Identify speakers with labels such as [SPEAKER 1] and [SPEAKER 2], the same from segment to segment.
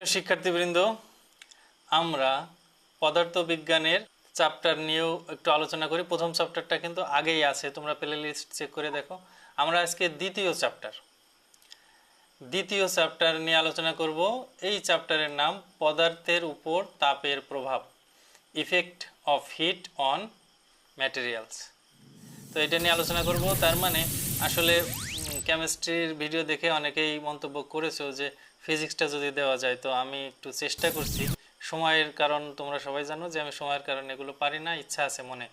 [SPEAKER 1] শিক্ষার্থীবৃন্দ, আমরা পদার্থবিজ্ঞানের চ্যাপ্টার নিয়েও একটু আলোচনা করি। প্রথম চ্যাপ্টারটা কিন্তু আগেই আছে, তোমরা প্লে লিস্ট চেক করে দেখো। আমরা আজকে দ্বিতীয় চ্যাপ্টার দ্বিতীয় চ্যাপ্টার নিয়ে আলোচনা করব। এই চ্যাপ্টারের নাম, পদার্থের উপর তাপের প্রভাব effect of heat on materials তো এটা নিয়ে আলোচনা করব। তার মানে আসলে কেমিস্ট্রির ভিডিও দেখে অনেকেই মন্তব্য করেছ যে ফিজিক্সটা যদি দেওয়া যায়, তো আমি একটু চেষ্টা করছি। সময়ের কারণ তোমরা সবাই জানো যে আমি সময়ের কারণে এগুলো পারি না, ইচ্ছা আছে মনে।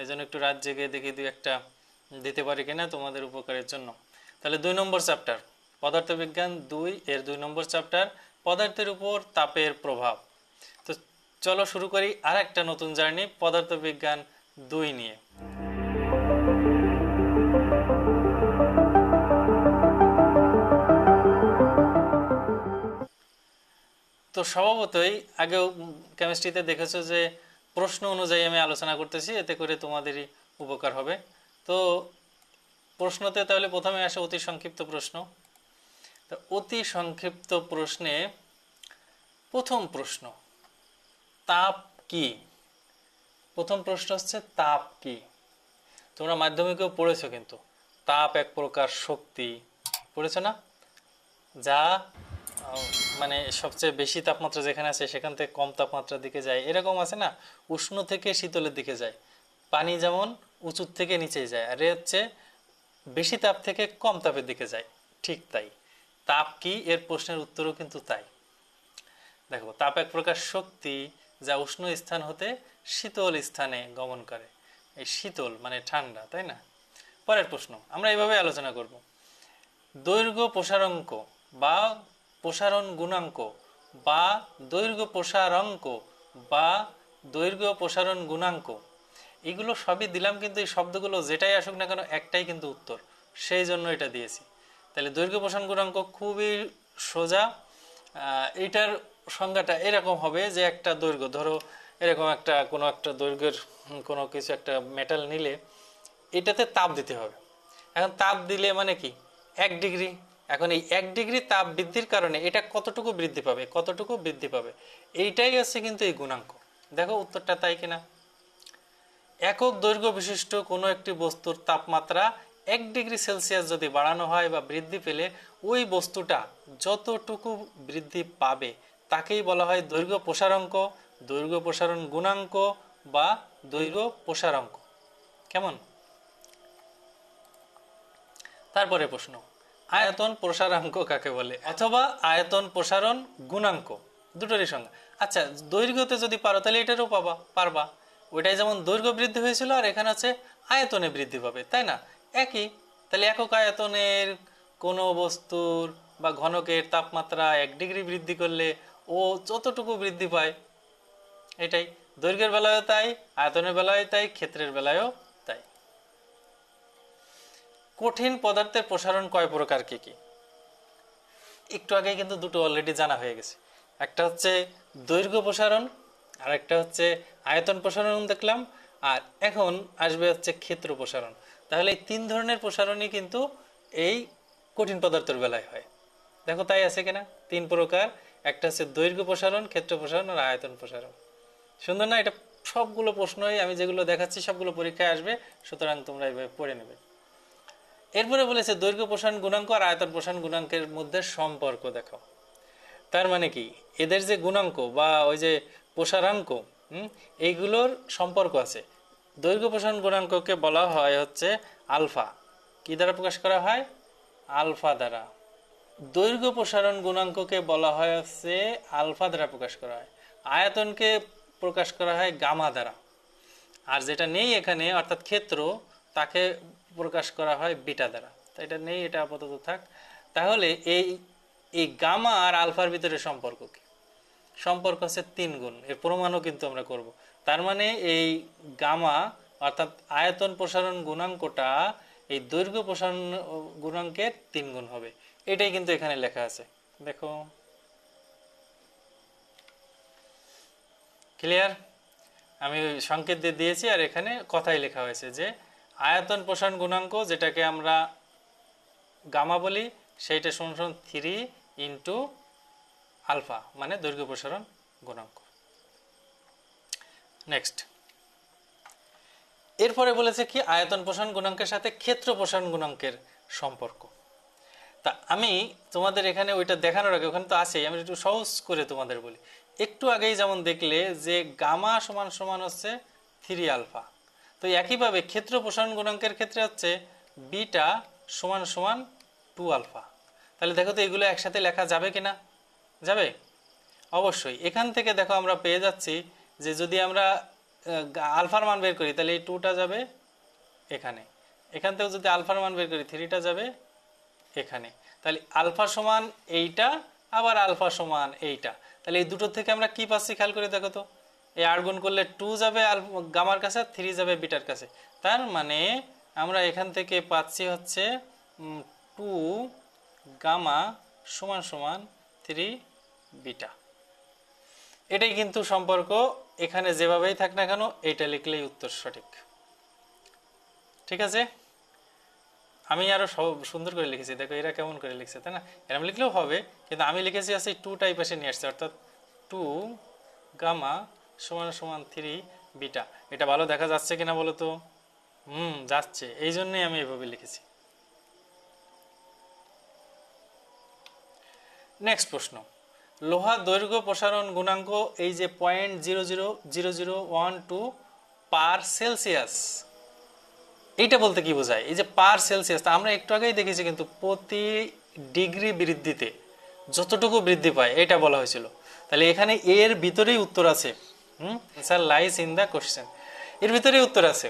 [SPEAKER 1] এই জন্য একটু রাত জেগে দেখি দুই একটা দিতে পারি কিনা তোমাদের উপকারের জন্য। তাহলে দুই নম্বর চ্যাপ্টার পদার্থবিজ্ঞান দুই এর দুই নম্বর চ্যাপ্টার পদার্থের উপর তাপের প্রভাব। তো চলো শুরু করি আর একটা নতুন জার্নি পদার্থবিজ্ঞান দুই নিয়ে। তো স্বভাবতই আগেও কেমিস্ট্রিতে দেখেছ যে প্রশ্ন অনুযায়ী আমি আলোচনা করতেছি, এতে করে তোমাদেরই উপকার হবে। তো প্রশ্নতে তাহলে প্রথমে আসে অতি সংক্ষিপ্ত প্রশ্ন। তো অতি সংক্ষিপ্ত প্রশ্নে প্রথম প্রশ্ন, তাপ কি? প্রথম প্রশ্ন হচ্ছে তাপ কি? তোমরা মাধ্যমিকেও পড়েছো কিন্তু, তাপ এক প্রকার শক্তি, পড়েছো না? যা মানে সবচেয়ে বেশি তাপমাত্রা যেখানে আছে সেখান থেকে কম তাপমাত্রার দিকে যায়। এরকম আছে না, উষ্ণ থেকে শীতলের দিকে যায়। পানি যেমন উঁচুর থেকে নিচে যায়, আর এ হচ্ছে বেশি তাপ থেকে কম তাপের দিকে যায়। ঠিক তাই। তাপ কি? এর প্রশ্নের উত্তরও কিন্তু তাই। দেখো, তাপ এক প্রকার শক্তি যা উষ্ণ স্থান হতে শীতল স্থানে গমন করে। এই শীতল মানে ঠান্ডা, তাই না? পরের প্রশ্ন, আমরা এইভাবে আলোচনা করব। দৈর্ঘ্য প্রসারঙ্ক বা প্রসারণ গুণাঙ্ক বা দৈর্ঘ্য প্রসারাঙ্ক বা দৈর্ঘ্য প্রসারণ গুণাঙ্ক। এগুলো সবই দিলাম কিন্তু এই শব্দগুলো যেটাই আসুক না কেন একটাই কিন্তু উত্তর। সেই জন্য এটা দিয়েছি। তাহলে দৈর্ঘ্য প্রসারণ গুণাঙ্ক খুবই সোজা। এটার সংজ্ঞাটা এরকম হবে যে একটা দৈর্ঘ্য, ধরো এরকম একটা, কোনো একটা দৈর্ঘ্যের কোনো কিছু একটা মেটাল নিলে এটাতে তাপ দিতে হবে। এখন তাপ দিলে মানে কি? এক ডিগ্রি এখন এই এক ডিগ্রি তাপ বৃদ্ধির কারণে এটা কতটুকু বৃদ্ধি পাবে, কতটুকু বৃদ্ধি পাবে, এইটাই হচ্ছে কিন্তু এই গুণাঙ্ক। দেখো উত্তরটা তাই কিনা? একক দৈর্ঘ্য বিশিষ্ট কোনো একটি বস্তুর তাপমাত্রা এক ডিগ্রি সেলসিয়াস যদি বাড়ানো হয় বা বৃদ্ধি পেলে, ওই বস্তুটা যতটুকু বৃদ্ধি পাবে, তাকেই বলা হয় দৈর্ঘ্য প্রসারাঙ্ক, দৈর্ঘ্য প্রসারণ গুণাঙ্ক বা দৈর্ঘ্য প্রসারাঙ্ক। কেমন? তারপরে প্রশ্ন। আয়তন প্রসারাঙ্ক কাকে বলে? অথবা আয়তন প্রসারণ গুণাঙ্ক, দুটোরই সঙ্গে। আচ্ছা দৈর্ঘ্যতে যদি পারো, তাহলে এটারও পাবা, পারবা। ওইটাই যেমন দৈর্ঘ্য বৃদ্ধি হয়েছিল, আর এখানে আছে আয়তনে বৃদ্ধি পাবে, তাই না? একই। তাহলে একক আয়তনের কোনো বস্তুর বা ঘনকের তাপমাত্রা এক ডিগ্রি বৃদ্ধি করলে ও যতটুকু বৃদ্ধি পায়, এটাই। দৈর্ঘ্যের বেলায়ও তাই, আয়তনের বেলায় তাই, ক্ষেত্রের বেলায়ও কঠিন পদার্থের প্রসারণ কয় প্রকার কি কি? একটু আগে কিন্তু দুটো অলরেডি জানা হয়ে গেছে। একটা হচ্ছে দৈর্ঘ্য প্রসারণ আর একটা হচ্ছে আয়তন প্রসারণ দেখলাম, আর এখন আসবে হচ্ছে ক্ষেত্র প্রসারণ। তাহলে এই তিন ধরনের প্রসারণই কিন্তু এই কঠিন পদার্থের বেলায় হয়। দেখো তাই আছে কিনা? তিন প্রকার, একটা হচ্ছে দৈর্ঘ্য প্রসারণ, ক্ষেত্র প্রসারণ আর আয়তন প্রসারণ। সুন্দর না? এটা সবগুলো প্রশ্নই আমি যেগুলো দেখাচ্ছি সবগুলো পরীক্ষায় আসবে, সুতরাং তোমরা এইভাবে পড়ে নেবে। এরপরে বলেছে, দৈর্ঘ্য প্রসারণ গুণাঙ্ক আর আয়তন প্রসারণ গুণাঙ্কের মধ্যে সম্পর্ক দেখো। তার মানে কি? এদের যে গুণাঙ্ক বা ওই যে প্রসারাঙ্ক এইগুলোর সম্পর্ক আছে। দৈর্ঘ্য প্রসারণ গুণাঙ্ককে বলা হয় হচ্ছে আলফা। কি দ্বারা প্রকাশ করা হয়? আলফা দ্বারা। দৈর্ঘ্য প্রসারণ গুণাঙ্ককে বলা হয় হচ্ছে আলফা দ্বারা প্রকাশ করা হয়। আয়তনকে প্রকাশ করা হয় গামা দ্বারা। আর যেটা নেই এখানে, অর্থাৎ ক্ষেত্র, তাকে প্রকাশ করা হয় বিটা দ্বারা। তো এটা নেই, এটা আপাতত থাক। তাহলে এই এই গামা আর আলফার ভিতরে সম্পর্ক কি? সম্পর্ক হচ্ছে তিন গুণ, এর প্রমাণও কিন্তু আমরা করব। তার মানে এই গামা অর্থাৎ আয়তন প্রসারণ গুণাঙ্কটা এই দৈর্ঘ্য প্রসারণ গুণাঙ্কের তিন গুণ হবে। এটাই কিন্তু এখানে লেখা আছে। দেখো। ক্লিয়ার আমি সংকেত দিয়ে দিয়েছি আর এখানে কথাই লেখা হয়েছে যে আয়তন প্রসারণ গুণাঙ্ক, যেটাকে আমরা গামা বলি, সেইটা সমান থ্রি ইন্টু আলফা মানে দৈর্ঘ্য প্রসারণ গুণাঙ্ক। নেক্সট এরপরে বলেছে কি, আয়তন প্রসারণ গুণাঙ্কের সাথে ক্ষেত্র প্রসারণ গুণাঙ্কের সম্পর্ক। তা আমি তোমাদের এখানে ওইটা দেখানোর আগে, ওখানে তো আছেই, আমি একটু সহজ করে তোমাদের বলি। একটু আগেই যেমন দেখলে যে গামা সমান সমান হচ্ছে থ্রি আলফা তো একইভাবে ক্ষেত্র প্রসারণ গুণাঙ্কের ক্ষেত্রে হচ্ছে বিটা সমান সমান টু আলফা। তাহলে দেখো তো এগুলো একসাথে লেখা যাবে কি না যাবে? অবশ্যই। এখান থেকে দেখো আমরা পেয়ে যাচ্ছি যে যদি আমরা আলফার মান বের করি, তাহলে এই টুটা যাবে এখানে। এখান থেকেও যদি আলফার মান বের করি, থ্রিটা যাবে এখানে। তাহলে আলফা সমান এইটা, আবার আলফা সমান এইটা। তাহলে এই দুটো থেকে আমরা কি পাচ্ছি? খেয়াল করে দেখো তো। এই আট গুণ করলে টু যাবে আর গামার কাছে থ্রি যাবে বিটার কাছে। তার মানে আমরা এখান থেকে পাচ্ছি হচ্ছে টু গামা সমান সমান থ্রি বিটা এটাই কিন্তু সম্পর্ক, এখানে যেভাবেই থাক না কেন, এটা লিখলেই উত্তর সঠিক। ঠিক আছে? আমি আরও সব সুন্দর করে লিখেছি, দেখো এরা কেমন করে লিখছে, তাই না? এরকম লিখলেও হবে, কিন্তু আমি লিখেছি আছে টু টাইপ এসে নিয়ে আসছে, অর্থাৎ টু গামা সমান সমান থ্রি বিটা এটা ভালো দেখা যাচ্ছে কিনা বলো তো? হুম, যাচ্ছে। এই জন্যই আমি এভাবে লিখেছি। নেক্সট প্রশ্ন। লোহা দৈর্ঘ্য প্রসারণ গুণাঙ্ক এই যে point zero zero zero zero one two per Celsius এইটা বলতে কি বোঝায়? এই যে পার সেলসিয়াস তা আমরা একটু আগেই দেখেছি কিন্তু প্রতি ডিগ্রি বৃদ্ধিতে যতটুকু বৃদ্ধি পায়, এটা বলা হয়েছিল। তাহলে এখানে এর ভিতরেই উত্তর আছে। হুম? Sir lies in the question এর ভিতরেই উত্তর আছে।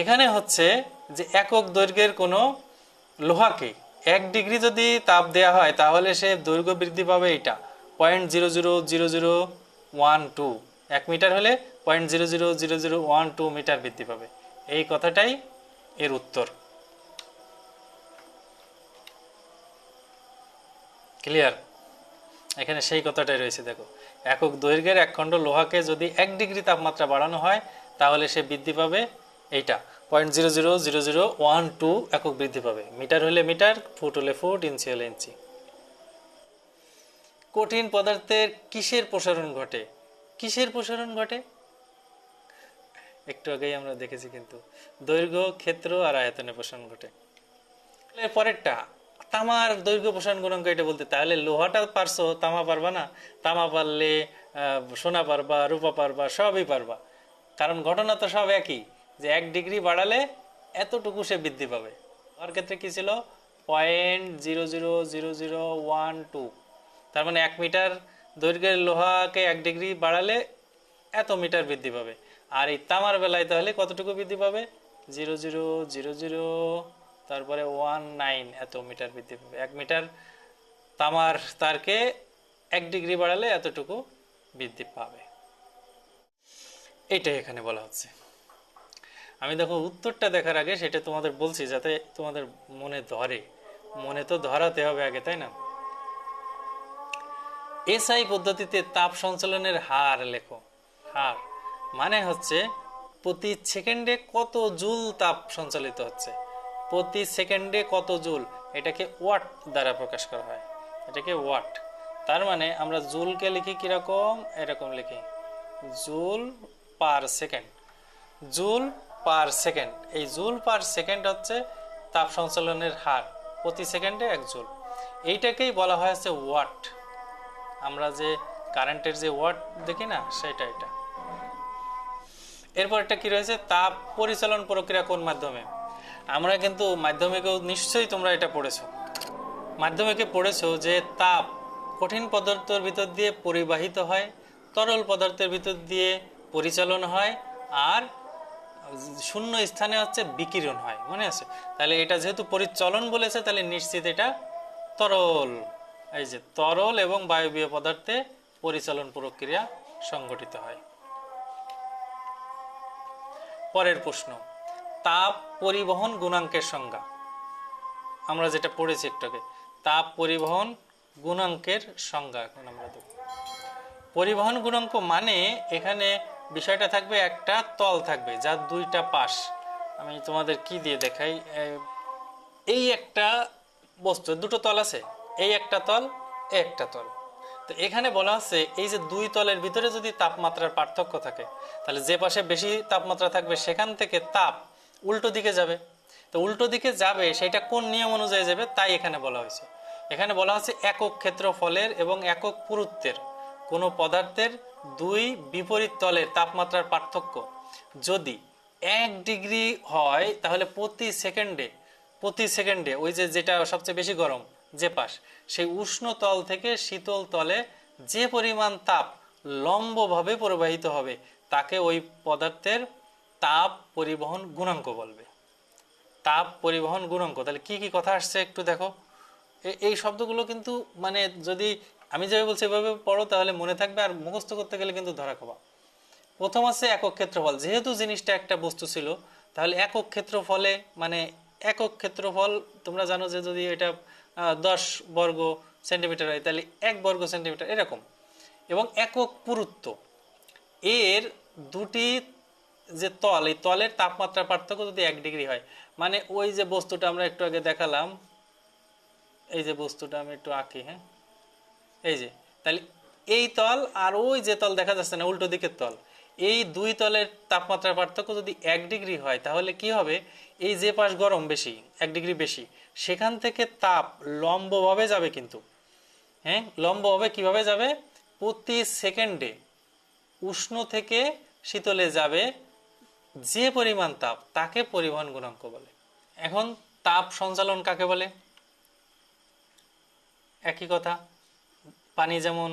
[SPEAKER 1] এখানে হচ্ছে যে একক দৈর্ঘ্যের কোনো লোহাকে এক ডিগ্রি যদি তাপ দেওয়া হয়, তাহলে সে দৈর্ঘ্য বৃদ্ধি পাবে এটা point zero zero zero zero one two এক মিটার হলে point zero zero zero zero one two metre বৃদ্ধি পাবে। এই কথাটাই এর উত্তর। ক্লিয়ার এখানে সেই কথাটাই রয়েছে, দেখো। একক দৈর্ঘ্যের এক খণ্ড লোহাকে যদি এক ডিগ্রি তাপমাত্রা বাড়ানো হয়, তাহলে সে বৃদ্ধি পাবে এইটা। Point zero zero zero zero one two একক বৃদ্ধি পাবে। মিটার হলে মিটার, ফুট হলে ফুট, ইঞ্চি হলে ইঞ্চি। কঠিন পদার্থের কিসের প্রসারণ ঘটে? কিসের প্রসারণ ঘটে? একটু আগেই আমরা দেখেছি কিন্তু, দৈর্ঘ্য, ক্ষেত্র আর আয়তনে প্রসারণ ঘটে। এর পরেরটা তামার দৈর্ঘ্য প্রসারণ গুণাঙ্ক এটা বলতে, তাহলে লোহাটা পারছ, তামা পারবা না? তামা পারলে সোনা পারবা, রূপা পারবা, সবই পারবা। কারণ ঘটনা তো সব একই, যে এক ডিগ্রি বাড়ালে এতটুকু সে বৃদ্ধি পাবে। আর ক্ষেত্রে কি ছিল? Point zero zero zero zero one two. তার মানে এক মিটার দৈর্ঘ্যের লোহাকে এক ডিগ্রি বাড়ালে এত মিটার বৃদ্ধি পাবে। আর এই তামার বেলায় তাহলে কতটুকু বৃদ্ধি পাবে? জিরো জিরো জিরো জিরো তারপরে ওয়ান নাইন এত মিটার বৃদ্ধি পাবে। এক মিটার তামার তারকে এক ডিগ্রি বাড়ালে এতটুকু বৃদ্ধি পাবে। এটাই এখানে বলা হচ্ছে। আমি দেখো উত্তরটা দেখার আগে সেটা তোমাদের বলছি যাতে তোমাদের মনে ধরে। মনে তো ধরাতে হবে আগে, তাই না? এসআই পদ্ধতিতে তাপ সঞ্চালনের হার লেখো। হার মানে হচ্ছে প্রতি সেকেন্ডে কত জুল তাপ সঞ্চালিত হচ্ছে? প্রতি সেকেন্ডে কত জুল? এটাকে ওয়াট দ্বারা প্রকাশ করা হয়। এটাকে ওয়াট। তার মানে আমরা জুলকে লিখি কীরকম? এরকম লিখি। Joule per second. Joule per second. এই জুল পার সেকেন্ড হচ্ছে তাপ সঞ্চালনের হার। প্রতি সেকেন্ডে এক জুল। এইটাকেই বলা হয় হচ্ছে ওয়াট। আমরা যে কারেন্টের যে ওয়াট দেখি না, সেটা এটা। এরপর একটা কি রয়েছে? তাপ পরিচালন প্রক্রিয়া কোন মাধ্যমে? আমরা কিন্তু মাধ্যমিকেও নিশ্চয়ই তোমরা এটা পড়েছো। মাধ্যমিকে পড়েছো যে তাপ কঠিন পদার্থের ভিতর দিয়ে পরিবাহিত হয়, তরল পদার্থের ভিতর দিয়ে পরিচালন হয়, আর শূন্য স্থানে হচ্ছে বিকিরণ হয়, মনে আছে? তাহলে এটা যেহেতু পরিচলন বলেছে, তাহলে নিশ্চিত এটা তরল। এই যে তরল এবং বায়বীয় পদার্থে পরিচালন প্রক্রিয়া সংঘটিত হয়। পরের প্রশ্ন। তাপ পরিবহন গুণাঙ্কের সংজ্ঞা। আমরা যেটা পড়েছি একটু আগে, তাপ পরিবহন গুণাঙ্কের সংজ্ঞা এখন আমরা দেব। পরিবহন গুণাঙ্ক মানে এখানে বিষয়টা থাকবে একটা তল থাকবে, যার দুইটা পাশ। আমি তোমাদের কি দিয়ে দেখাই এই একটা বস্তু, দুটো তল আছে, এই একটা তল একটা তল। তো এখানে বলা হচ্ছে এই যে দুই তলের ভিতরে যদি তাপমাত্রার পার্থক্য থাকে, তাহলে যে পাশে বেশি তাপমাত্রা থাকবে সেখান থেকে তাপ উল্টো দিকে যাবে। তো উল্টো দিকে যাবে, সেটা কোন নিয়ম অনুযায়ী যাবে, তাই এখানে বলা হয়েছে। এখানে বলা হচ্ছে একক ক্ষেত্রফলের এবং একক পুরুত্বের। কোনো পদার্থের দুই বিপরীত তলের তাপমাত্রার পার্থক্য। যদি এক ডিগ্রি হয়, তাহলে প্রতি সেকেন্ডে প্রতি সেকেন্ডে, ওই যে যেটা সবচেয়ে বেশি গরম, যে পাশ, সেই উষ্ণ তল থেকে শীতল তলে যে পরিমাণ তাপ লম্বভাবে প্রবাহিত হবে, তাকে ওই পদার্থের তাপ পরিবহন গুণাঙ্ক বলবে। তাপ পরিবহন গুণাঙ্ক। তাহলে কি কি কথা আসছে একটু দেখো। এই শব্দগুলো কিন্তু মানে যদি আমি যেভাবে বলছি এভাবে পড়ো, তাহলে মনে থাকবে আর মুখস্থ করতে গেলে কিন্তু ধরা খাবা। প্রথম আছে একক ক্ষেত্রফল। যেহেতু জিনিসটা একটা বস্তু ছিল, তাহলে একক ক্ষেত্রফলে মানে একক ক্ষেত্রফল, তোমরা জানো যে যদি এটা দশ বর্গ সেন্টিমিটার হয়, তাহলে এক বর্গ সেন্টিমিটার, এরকম। এবং একক পুরুত্ব। এর দুটি যে তল, এই তলের তাপমাত্রা পার্থক্য যদি এক ডিগ্রি হয় মানে ওই যে বস্তুটা আমরা একটু আগে দেখালাম, এই যে বস্তুটা আমি একটু আঁকি হ্যাঁ? এই যে, তাহলে এই তল আর ওই যে তল দেখা যাচ্ছে না, উল্টো দিকের তল, এই দুই তলের তাপমাত্রার পার্থক্য যদি এক ডিগ্রি হয়, তাহলে কি হবে? এই যে পাশ গরম বেশি, এক ডিগ্রি বেশি, সেখান থেকে তাপ লম্বভাবে যাবে কিন্তু হ্যাঁ? লম্বভাবে কীভাবে যাবে? প্রতি সেকেন্ডে উষ্ণ থেকে শীতলে যাবে যে পরিমাণ তাপ, তাকে পরিবহন গুণাঙ্ক বলে। এখন তাপ সঞ্চালন কাকে বলে? একই কথা, পানি যেমন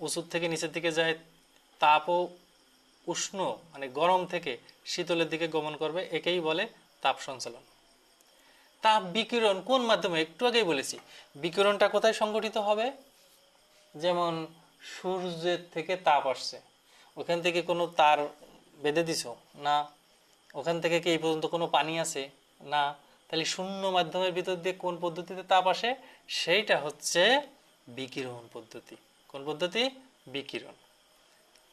[SPEAKER 1] উঁচুর থেকে নিচের দিকে যায়, তাপও উষ্ণ মানে গরম থেকে শীতলের দিকে গমন করবে, একেই বলে তাপ সঞ্চালন। তাপ বিকিরণ কোন মাধ্যমে? একটু আগেই বলেছি, বিকিরণটা কোথায় সংগঠিত হবে? যেমন সূর্যের থেকে তাপ আসছে, ওখান থেকে কোনো তার বেঁধে দিছো? না। ওখান থেকে কি এই পর্যন্ত কোনো পানি আছে? না। তাহলে শূন্য মাধ্যমের ভিতর দিয়ে কোন পদ্ধতিতে তাপ আসে? সেইটা হচ্ছে বিকিরণ পদ্ধতি। কোন পদ্ধতি? বিকিরণ।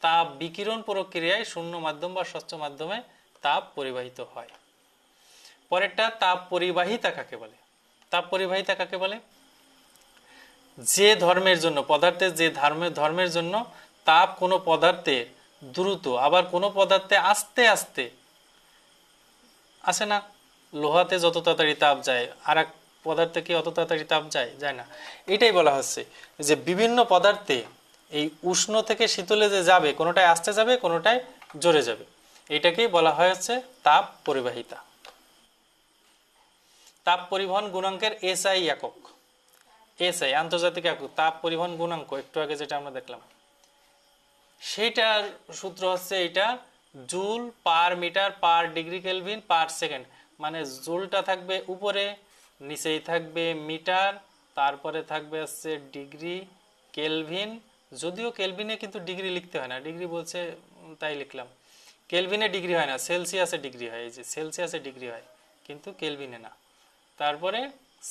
[SPEAKER 1] তাপ বিকিরণ প্রক্রিয়ায় শূন্য মাধ্যম বা স্বচ্ছ মাধ্যমে তাপ পরিবাহিত হয়। পরেরটা, তাপ পরিবাহিতা কাকে বলে? তাপ পরিবাহিতা কাকে বলে? যে ধর্মের জন্য, পদার্থের যে ধর্মের ধর্মের জন্য তাপ কোনো পদার্থে দ্রুত, আবার কোনো পদার্থে আস্তে আস্তে। আসে না, লোহাতে যত তাড়াতাড়ি তাপ যায় আর এক পদার্থে কি অত তাড়াতাড়ি তাপ যায়? যায় না। এটাই বলা হচ্ছে যে বিভিন্ন পদার্থে এই উষ্ণ থেকে শীতলে যে যাবে, কোনোটায় আস্তে যাবে, কোনোটায় জোরে যাবে। এটাকেই বলা হয় হচ্ছে তাপ পরিবাহিতা। তাপ পরিবহন গুণাঙ্কের এসআই একক। এসআই, আন্তর্জাতিক একক, তাপ পরিবহন গুণাঙ্ক। একটু আগে যেটা আমরা দেখলাম। সেইটার সূত্র হচ্ছে এটা joule per metre per degree kelvin per second. মানে জুলটা থাকবে উপরে, নিচেই থাকবে মিটার, তারপরে থাকবে হচ্ছে ডিগ্রি কেলভিন। যদিও কেলভিনে কিন্তু ডিগ্রি লিখতে হয় না, ডিগ্রি বলছে তাই লিখলাম। কেলভিনে ডিগ্রি হয় না, সেলসিয়াসে ডিগ্রি হয়, এই যে সেলসিয়াসে ডিগ্রি হয়, কিন্তু কেলভিনে না। তারপরে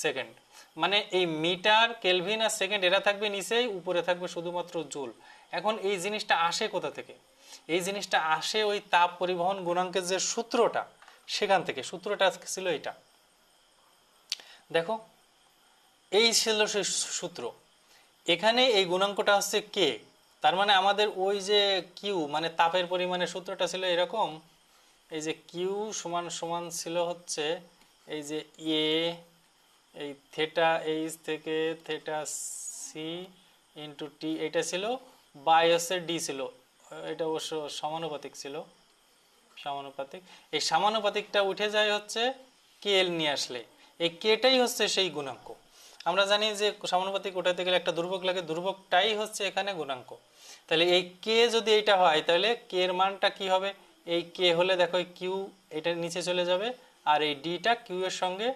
[SPEAKER 1] সেকেন্ড। মানে এই মিটার, কেলভিন আর সেকেন্ড এরা থাকবে নিচেই, উপরে থাকবে শুধুমাত্র জুল। এখন এই জিনিসটা আসে কোথা থেকে? এই জিনিসটা আসে ওই তাপ পরিবহন গুণাঙ্কের যে সূত্রটা সেখান থেকে। সূত্রটা ছিল এটা দেখো, এই ছিল সেই সূত্র। এখানে এই গুণাঙ্কটা হচ্ছে কে? তার মানে আমাদের ওই যে কিউ মানে তাপের পরিমাণের সূত্রটা ছিল এরকম। এই যে কিউ সমান সমান ছিল হচ্ছে এই যে এ এই থেটা এইচ থেকে থেটা সি ইন্টু টি এটা ছিল হচ্ছে ডি ছিল। এটা অবশ্য সমানুপাতিক ছিল। সমানুপাতিক। এই সমানুপাতিকটা উঠে যায় হচ্ছে কে এল নিয়ে আসলে। এই কেটাই হচ্ছে সেই গুণাঙ্ক। আমরা জানি যে সমানুপাতিক ওঠাতে গেলে একটা দুর্ভোগ লাগে। দুর্ভোগটাই হচ্ছে এখানে গুণাঙ্ক। তাহলে এই কে যদি এইটা হয়, তাহলে কে এর মানটা কি হবে? এই কে হলে দেখো কিউ এটা নিচে চলে যাবে আর এই ডিটা কিউ এর সঙ্গে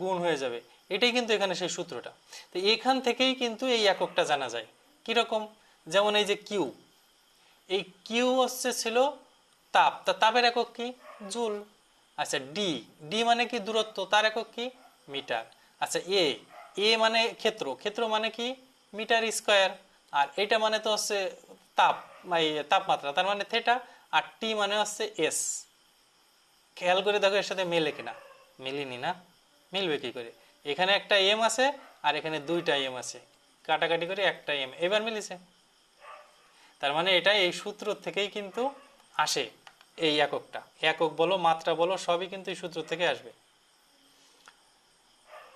[SPEAKER 1] গুণ হয়ে যাবে। এটাই কিন্তু এখানে সেই সূত্রটা। তো এখান থেকেই কিন্তু এই এককটা জানা যায়। কীরকম? যেমন এই যে কিউ। এই কিউ হচ্ছে ছিল তাপ। তা তাপের একক কি? জুল। আচ্ছা ডি। ডি মানে কি দূরত্ব? তার একক কি? মিটার। আচ্ছা এ। এ মানে ক্ষেত্র। ক্ষেত্র মানে কি? Metre square. আর এটা মানে তো হচ্ছে তাপ তাপমাত্রা। তার মানে থেটা। আর টি মানে হচ্ছে এস। খেয়াল করে দেখো এর সাথে মেলে কিনা। মিলিনি না? মিলবে কি করে? এখানে একটা এম আছে আর এখানে দুইটা এম আছে। কাটাকাটি করে একটা এম। এবার মিলেছে। তার মানে এটা এই সূত্র থেকেই কিন্তু আসে এই এককটা। একক বলো, মাত্রা বলো, সবই কিন্তু এই সূত্র থেকে আসবে।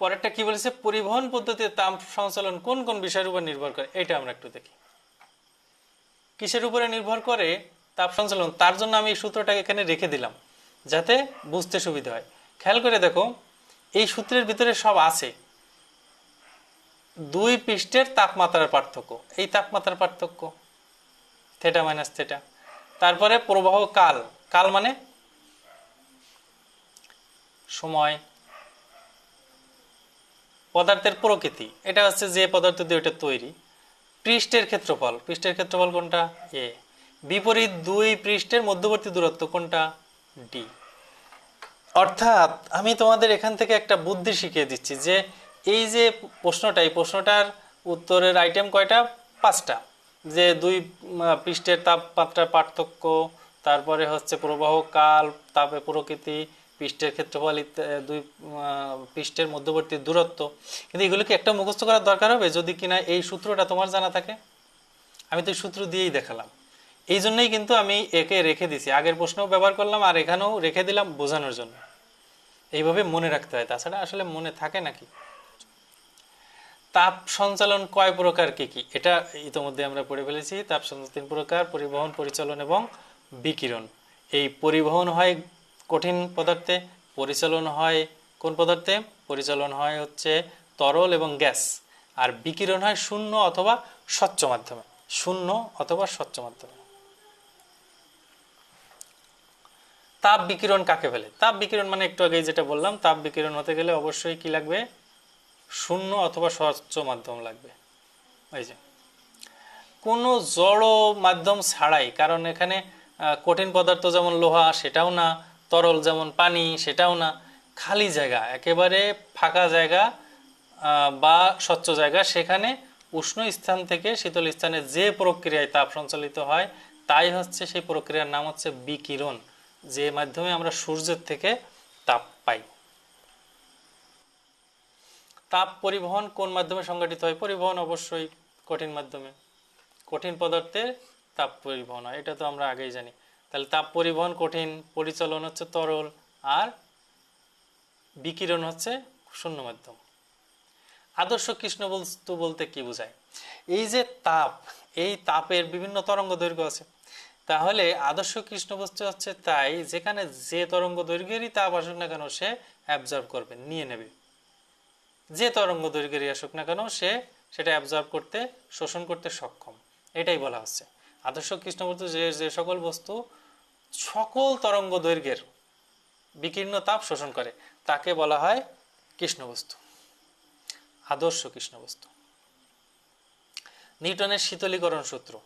[SPEAKER 1] পরেরটা কি বলেছে? পরিবহন পদ্ধতিতে তাপ সঞ্চালন কোন কোন বিষয়ের উপর নির্ভর করে? এটা আমরা একটু দেখি। কিসের উপরে নির্ভর করে তাপ সঞ্চালন? তার জন্য আমি এই সূত্রটাকে এখানে রেখে দিলাম, যাতে বুঝতে সুবিধা হয়। খেয়াল করে দেখো, এই সূত্রের ভিতরে সব আছে। দুই পৃষ্ঠের তাপমাত্রার পার্থক্য। এই তাপমাত্রার পার্থক্য থেটা মাইনাস থেটা তারপরে প্রবাহ কাল। কাল মানে? সময়। পদার্থের প্রকৃতি। এটা হচ্ছে যে পদার্থ দিয়ে ওটা তৈরি। পৃষ্ঠের ক্ষেত্রফল। পৃষ্ঠের ক্ষেত্রফল কোনটা? এ। বিপরীত দুই পৃষ্ঠের মধ্যবর্তী দূরত্ব কোনটা? ডি অর্থাৎ আমি তোমাদের এখান থেকে একটা বুদ্ধি শিখিয়ে দিচ্ছি যে এই যে প্রশ্নটা, এই প্রশ্নটার উত্তরের আইটেম কয়টা? পাঁচটা। যে দুই পৃষ্ঠের তাপমাত্রার পার্থক্য, তারপরে হচ্ছে প্রবাহ কাল, তাপে প্রকৃতি, পৃষ্ঠের ক্ষেত্রফল দুই পৃষ্ঠের মধ্যবর্তী দূরত্ব। কিন্তু এগুলো কি একটা মুখস্থ করার দরকার হবে যদি কিনা এই সূত্রটা তোমার জানা থাকে। আমি তো সূত্র দিয়েই দেখালাম। এই জন্যই কিন্তু আমি একে রেখে দিছি। আগের প্রশ্নও ব্যবহার করলাম আর এখানেও রেখে দিলাম বোঝানোর জন্য। এইভাবে মনে রাখতে হয়। তাছাড়া আসলে মনে থাকে নাকি? তাপ সঞ্চালন কয় প্রকার কি কি? এটা ইতোমধ্যে আমরা পড়ে ফেলেছি। তাপ সঞ্চালন তিন প্রকার, পরিবহন, পরিচালন এবং বিকিরণ। এই পরিবহন হয় কঠিন পদার্থে, পরিচালন হয় কোন পদার্থে? পরিচালন হয় হচ্ছে তরল এবং গ্যাস। আর বিকিরণ হয় শূন্য অথবা স্বচ্ছ মাধ্যমে। শূন্য অথবা স্বচ্ছ মাধ্যমে। তাপ বিকিরণ কাকে ফেলে তাপ বিকিরণ মানে একটু আগে যেটা বললাম, তাপ বিকিরণ হতে গেলে অবশ্যই কি লাগবে? শূন্য অথবা স্বচ্ছ মাধ্যম লাগবে। এই যে। কোনো জড় মাধ্যম ছাড়াই, কারণ এখানে কঠিন পদার্থ যেমন লোহা, সেটাও না। তরল যেমন পানি, সেটাও না। খালি জায়গা, একেবারে ফাঁকা জায়গা বা স্বচ্ছ জায়গা, সেখানে উষ্ণ স্থান থেকে শীতল স্থানে যে প্রক্রিয়ায় তাপ সঞ্চালিত হয়, তাই হচ্ছে সেই প্রক্রিয়ার নাম হচ্ছে বিকিরণ, যে মাধ্যমে আমরা সূর্যের থেকে তাপ পাই। তাপ পরিবহন কোন মাধ্যমে সংগঠিত হয়? পরিবহন অবশ্যই কঠিন মাধ্যমে। কঠিন পদার্থের তাপ পরিবহন হয়, এটা তো আমরা আগেই জানি। তাহলে তাপ পরিবহন কঠিন, পরিচালন হচ্ছে তরল, আর বিকিরণ হচ্ছে শূন্য মাধ্যম। আদর্শ কৃষ্ণ বস্তু বলতে কি বোঝায়? এই যে তাপ, এই তাপের বিভিন্ন তরঙ্গ দৈর্ঘ্য আছে। তাহলে আদর্শ কৃষ্ণ বস্তু হচ্ছে তাই, যেখানে যে তরঙ্গ দৈর্ঘ্যেরই তাপ আসুক না কেন, সে অ্যাবজর্ব করবে, নিয়ে নেবে। যে তরঙ্গ দৈর্ঘ্যেরই আসুক না কেন, সে সেটা অ্যাবজর্ব করতে, শোষণ করতে সক্ষম। এটাই বলা হচ্ছে। আদর্শ কৃষ্ণবস্তু যে যে সকল বস্তু সকল তরঙ্গ দৈর্ঘ্যের বিকীর্ণ তাপ শোষণ করে, তাকে বলা হয় কৃষ্ণবস্তু। আদর্শ কৃষ্ণবস্তু। নিউটনের শীতলীকরণ সূত্র।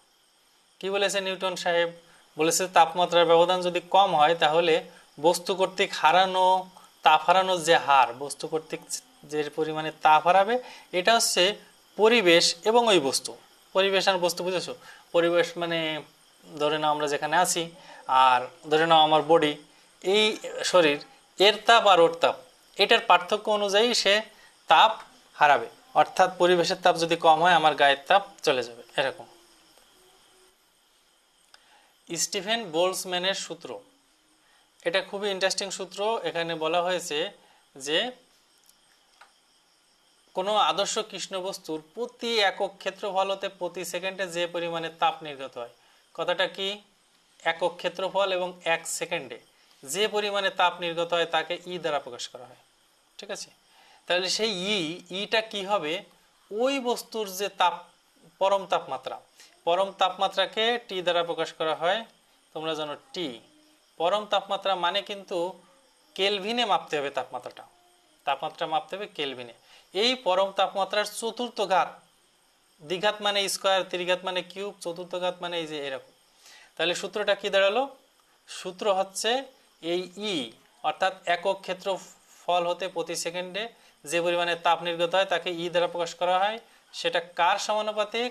[SPEAKER 1] কি বলেছে নিউটন সাহেব? বলেছে তাপমাত্রার ব্যবধান যদি কম হয়, তাহলে বস্তু কর্তৃক হারানো, তাপ হারানোর যে হার, বস্তু কর্তৃক যে পরিমাণে তাপ হারাবে এটা হচ্ছে পরিবেশ এবং ওই বস্তু। পরিবেশ আর বস্তু, বুঝেছ? পরিবেশ মানে ধরে নাও আমরা যেখানে আছি, আর ধরে নাও আমার বডি এই শরীর, এর তাপ আর ওর তাপ, এটার পার্থক্য অনুযায়ী সে তাপ হারাবে। অর্থাৎ পরিবেশের তাপ যদি কম হয়, আমার গায়ের তাপ চলে যাবে, এরকম। স্টিফেন বোলসম্যানের সূত্র। এটা খুবই ইন্টারেস্টিং সূত্র। এখানে বলা হয়েছে যে কোনো আদর্শ কৃষ্ণ বস্তুর প্রতি একক ক্ষেত্রফল হতে প্রতি সেকেন্ডে যে পরিমাণে তাপ নির্গত হয়। কথাটা কি? একক ক্ষেত্রফল এবং এক সেকেন্ডে যে পরিমাণে তাপ নির্গত হয় তাকে ই দ্বারা প্রকাশ করা হয়। ঠিক আছে? তাহলে সেই ই, ইটা কি হবে? ওই বস্তুর যে তাপ, পরম তাপমাত্রা, পরম তাপমাত্রাকে টি দ্বারা প্রকাশ করা হয়। তোমরা জানো টি পরম তাপমাত্রা মানে কিন্তু কেলভিনে মাপতে হবে তাপমাত্রাটা। তাপমাত্রা মাপতে হবে কেলভিনে। এই পরম তাপমাত্রার চতুর্থ ঘাত। দ্বিঘাত মানে স্কোয়ার, ত্রিঘাত মানে কিউব, চতুর্থ ঘাত মানে এই যে এরকম। তাহলে সূত্রটা কি দাঁড়াল? সূত্র হচ্ছে এই ই অর্থাৎ একক ক্ষেত্র ফল হতে প্রতি সেকেন্ডে যে পরিমাণে তাপ নির্গত হয় তাকে ই দ্বারা প্রকাশ করা হয়। সেটা কার সমানুপাতিক?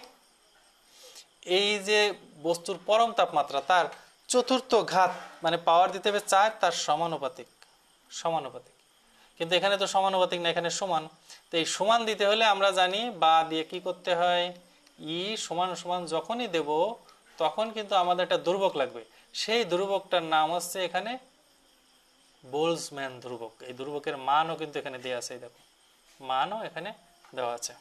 [SPEAKER 1] এই যে বস্তুর পরম তাপমাত্রা, তার চতুর্থ ঘাত মানে পাওয়ার দিতে হবে চার, তার সমানুপাতিক সমানুপাতিক। কিন্তু এখানে তো সমানুপাতিক না, এখানে সমান। তো এই সমান দিতে হলে আমরা জানি বা দিয়ে কি করতে হয়? ই সমান সমান যখনই দেব, তখন কিন্তু আমাদের একটা দুর্ভোগ লাগবে। সেই দুর্ভোগটার নাম হচ্ছে এখানে বোলসম্যান ধ্রুবক। এই ধ্রুবকের মানও কিন্তু এখানে দেওয়া আছে দেখো। মানও এখানে দেওয়া আছে।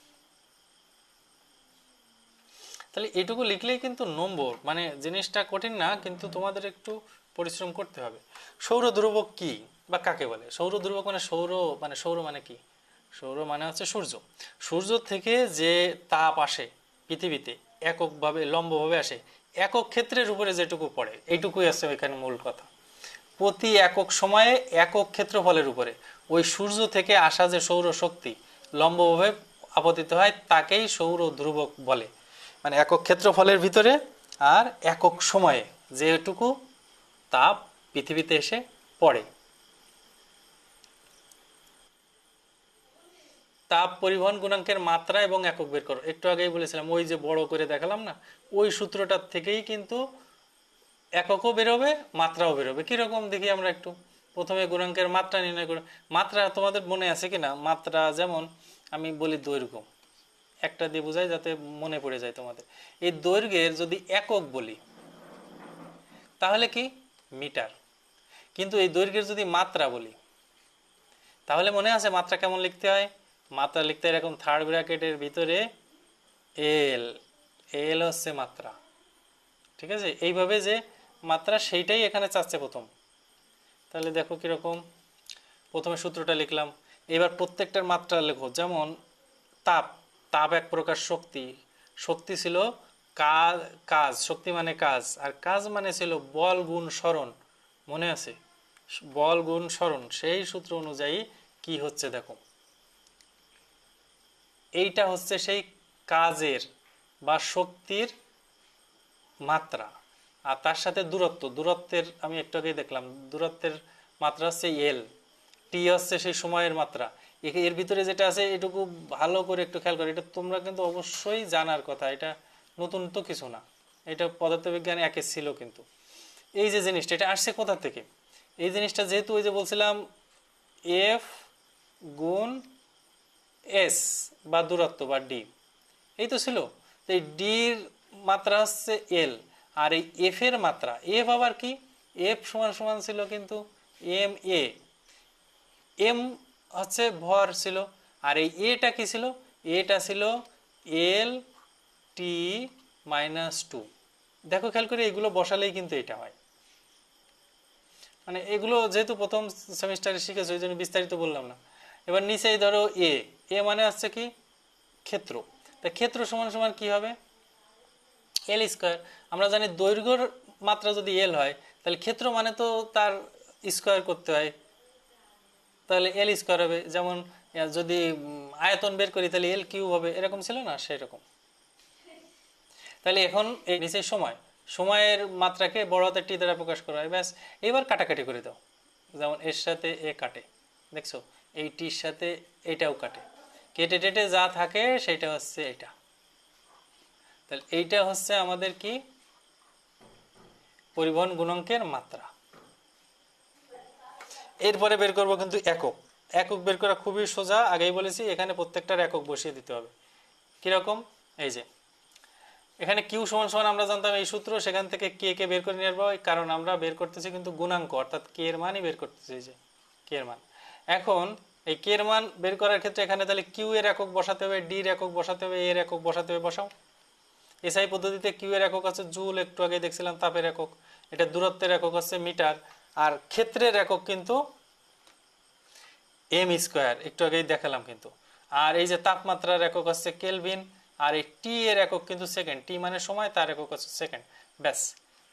[SPEAKER 1] তাহলে এটুকু লিখলেই কিন্তু নম্বর মানে জিনিসটা কঠিন না, কিন্তু তোমাদের একটু পরিশ্রম করতে হবে। সৌর ধ্রুবক কি? বা কাকে বলে? সৌর ধ্রুবক মানে সৌর মানে সৌর মানে কি? সৌর মানে হচ্ছে সূর্য। সূর্য থেকে যে তাপ আসে পৃথিবীতে, এককভাবে, লম্বভাবে আসে, একক ক্ষেত্রের উপরে যেটুকু পড়ে, এইটুকুই আছে ওইখানে মূল কথা। প্রতি একক সময়ে একক ক্ষেত্রফলের উপরে। ওই সূর্য থেকে আসা যে সৌর শক্তি লম্বভাবে আপতিত হয়, তাকেই সৌর ধ্রুবক বলে। মানে একক ক্ষেত্রফলের ভিতরে আর একক সময়ে যেটুকু তাপ পৃথিবীতে এসে পড়ে। তাপ পরিবহন গুণাঙ্কের মাত্রা এবং একক বের করো। একটু আগেই বলেছিলাম, ওই যে বড় করে দেখালাম না, ওই সূত্রটার থেকেই কিন্তু এককও বেরোবে, মাত্রাও বেরোবে। কীরকম দেখি আমরা একটু। প্রথমে গুণাঙ্কের মাত্রা, নির্ণয় করে মাত্রা তোমাদের মনে আছে কিনা মাত্রা যেমন আমি বলি দৈর্ঘ্য। একটা দিয়ে বোঝাই যাতে মনে পড়ে যায় তোমাদের। এই দৈর্ঘ্যের যদি একক বলি, তাহলে কি? মিটার। কিন্তু এই দৈর্ঘ্যের যদি মাত্রা বলি, তাহলে মনে আছে মাত্রা কেমন লিখতে হয়? মাত্রা লিখতে এরকম থার্ড ব্র্যাকেটের ভিতরে এল এল হচ্ছে মাত্রা। ঠিক আছে? এইভাবে যে মাত্রা সেইটাই এখানে চাচ্ছে প্রথম। তাহলে দেখো কীরকম। প্রথমে সূত্রটা লিখলাম। এবার প্রত্যেকটার মাত্রা লেখো। যেমন তাপ তাপ এক প্রকার শক্তি। শক্তি ছিল কাজ কাজ। শক্তি মানে কাজ। আর কাজ মানে ছিল বল গুণ স্মরণ। মনে আছে? বল গুণ স্মরণ। সেই সূত্র অনুযায়ী কি হচ্ছে দেখো। এইটা হচ্ছে সেই কাজের বা শক্তির মাত্রা। আর তার সাথে দূরত্ব, দূরত্বের আমি একটু আগেই দেখলাম, দূরত্বের মাত্রা হচ্ছে এল টি হচ্ছে সেই সময়ের মাত্রা। এর ভিতরে যেটা আছে, এটুকু ভালো করে একটু খেয়াল করো, এটা তোমরা কিন্তু অবশ্যই জানার কথা, এটা নতুন তো কিছু না। এটা পদার্থবিজ্ঞান একে ছিল কিন্তু। এই যে জিনিসটা, এটা আসছে কোথা থেকে? এই জিনিসটা যেহেতু ওই যে বলছিলাম এফ গুণ এস বা দূরত্ব বা ডি। এই তো ছিল। এই ডির মাত্রা হচ্ছে এল। আর এই এফ এর মাত্রা, এফ আবার কি? এফ সমান সমান ছিল কিন্তু এম এ। এম হচ্ছে ভর ছিল। আর এই এটা কি ছিল? এটা ছিল এল টি মাইনাস টু। দেখো খেয়াল করে এগুলো বসালেই কিন্তু এটা হয়। মানে এগুলো যেহেতু প্রথম সেমিস্টারে শিখেছো ওই জন্য বিস্তারিত বললাম না। এবার নিচেই ধরো এ এ মানে হচ্ছে কি? ক্ষেত্র। তা ক্ষেত্র সমান সমান কি হবে? এল স্কোয়ার আমরা জানি দৈর্ঘ্যর মাত্রা যদি এল হয়, তাহলে ক্ষেত্র মানে তো তার স্কোয়ার করতে হয়। তাহলে এল স্কোয়ার হবে। যেমন যদি আয়তন বের করি, তাহলে এল কিউব হবে। এরকম ছিল না? সেরকম। তাহলে এখন এই নিচের সময়। সময়ের মাত্রাকে বড় হাতের টি দ্বারা প্রকাশ করা হয়। ব্যাস, এবার কাটাকাটি করে দাও। যেমন, এর সাথে এ কাটে। দেখছ? এই টির সাথে এটাও কাটে। কেটে টেটে যা থাকে সেটা হচ্ছে এটা। তাহলে এইটা হচ্ছে আমাদের কি? পরিবহন গুণাঙ্কের মাত্রা। এরপরে বের করব কিন্তু একক। একক বের করা খুবই সোজা। আগেই বলেছি, এখানে প্রত্যেকটার একক বসিয়ে দিতে হবে। কীরকম? এই যে। এখানে কিউ সমান সমান আমরা জানতাম এই সূত্র, সেখান থেকে কে কে বের করে নিয়ে কারণ আমরা বের করতেছি কিন্তু গুণাঙ্ক, অর্থাৎ কে এর মানই বের করতেছি এই যে, কে এর মান। এখন এই কে এর মান বের করার ক্ষেত্রে এখানে তাহলে কিউ এর একক বসাতে হবে ডি এর একক বসাতে হবে এর একক বসাতে হবে, বসাও। এসআই পদ্ধতিতে কিউ এর একক আছে, জুল একটু আগে দেখছিলাম, তাপের একক। এটা দূরত্বের একক হচ্ছে মিটার। আর ক্ষেত্রের একক কিন্তু এম স্কোয়ার একটু আগেই দেখালাম কিন্তু। আর এই যে তাপমাত্রার একক হচ্ছে কেলভিন আর এই টি এর একক কিন্তু সেকেন্ড টি মানে সময়, তার একক হচ্ছে সেকেন্ড ব্যাস।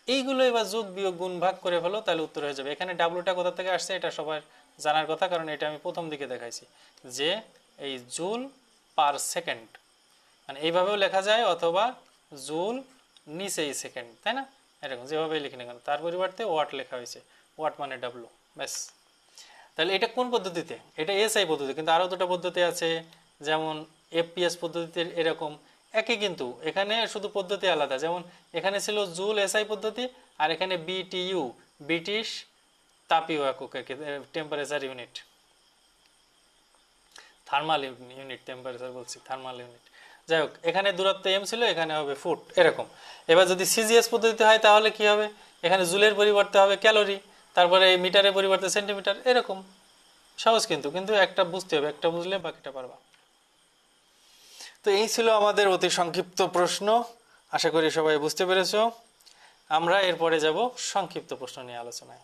[SPEAKER 1] এইগুলো এবার যোগ বিয়োগ গুণ ভাগ করে ফেলো, তাহলে উত্তর হয়ে যাবে। এখানে ডাব্লুটা কোথা থেকে আসছে? এটা সবার জানার কথা, কারণ এটা আমি প্রথম দিকে দেখাইছি, যে এই জুল পার সেকেন্ড মানে এইভাবেও লেখা যায়, অথবা জুল নিচেই সেকেন্ড, তাই না? এরকম, যেভাবেই লিখে না কেন তার পরিবর্তে ওয়াট লেখা হয়েছে, ওয়াট মানে ডাব্লু ব্যাস। তাহলে এটা কোন পদ্ধতিতে? এটা এসআই পদ্ধতি, কিন্তু আরও দুটো পদ্ধতি আছে, যেমন এফপিএস পদ্ধতিতে এরকম, একই কিন্তু, এখানে শুধু পদ্ধতি আলাদা, যেমন এখানে ছিল জুল এসআই পদ্ধতি, আর এখানে বিটিইউ ব্রিটিশ তাপীয় একক temperature unit thermal unit temperature বলছি থার্মাল ইউনিট যাই হোক, এখানে দূরত্ব এম ছিল, এখানে হবে ফুট, এরকম। এবার যদি সিজিএস পদ্ধতিতে হয়, তাহলে কি হবে? এখানে জুলের পরিবর্তে হবে ক্যালোরি, তারপরে মিটারের পরিবর্তে সেন্টিমিটার, এরকম। সহজ কিন্তু কিন্তু একটা বুঝতে হবে, একটা বুঝলে বাকিটা পারবা। তো এই ছিল আমাদের অতি সংক্ষিপ্ত প্রশ্ন। আশা করি সবাই বুঝতে পেরেছ। আমরা এরপরে যাব সংক্ষিপ্ত প্রশ্ন নিয়ে আলোচনায়।